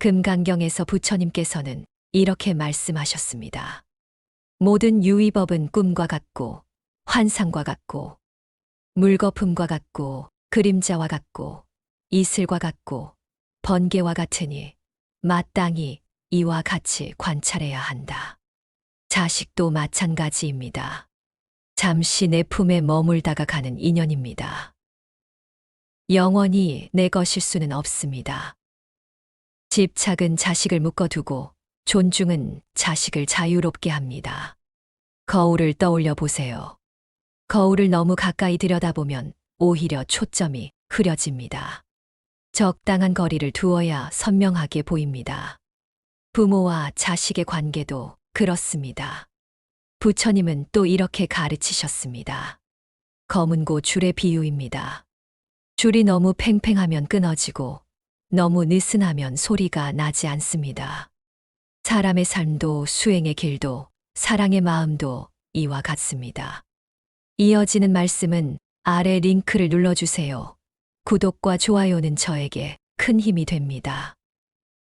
금강경에서 부처님께서는 이렇게 말씀하셨습니다. 모든 유의법은 꿈과 같고, 환상과 같고, 물거품과 같고, 그림자와 같고, 이슬과 같고, 번개와 같으니, 마땅히 이와 같이 관찰해야 한다. 자식도 마찬가지입니다. 잠시 내 품에 머물다가 가는 인연입니다. 영원히 내 것일 수는 없습니다. 집착은 자식을 묶어두고 존중은 자식을 자유롭게 합니다. 거울을 떠올려 보세요. 거울을 너무 가까이 들여다보면 오히려 초점이 흐려집니다. 적당한 거리를 두어야 선명하게 보입니다. 부모와 자식의 관계도 그렇습니다. 부처님은 또 이렇게 가르치셨습니다. 검은 고 줄의 비유입니다. 줄이 너무 팽팽하면 끊어지고 너무 느슨하면 소리가 나지 않습니다. 사람의 삶도 수행의 길도 사랑의 마음도 이와 같습니다. 이어지는 말씀은 아래 링크를 눌러주세요. 구독과 좋아요는 저에게 큰 힘이 됩니다.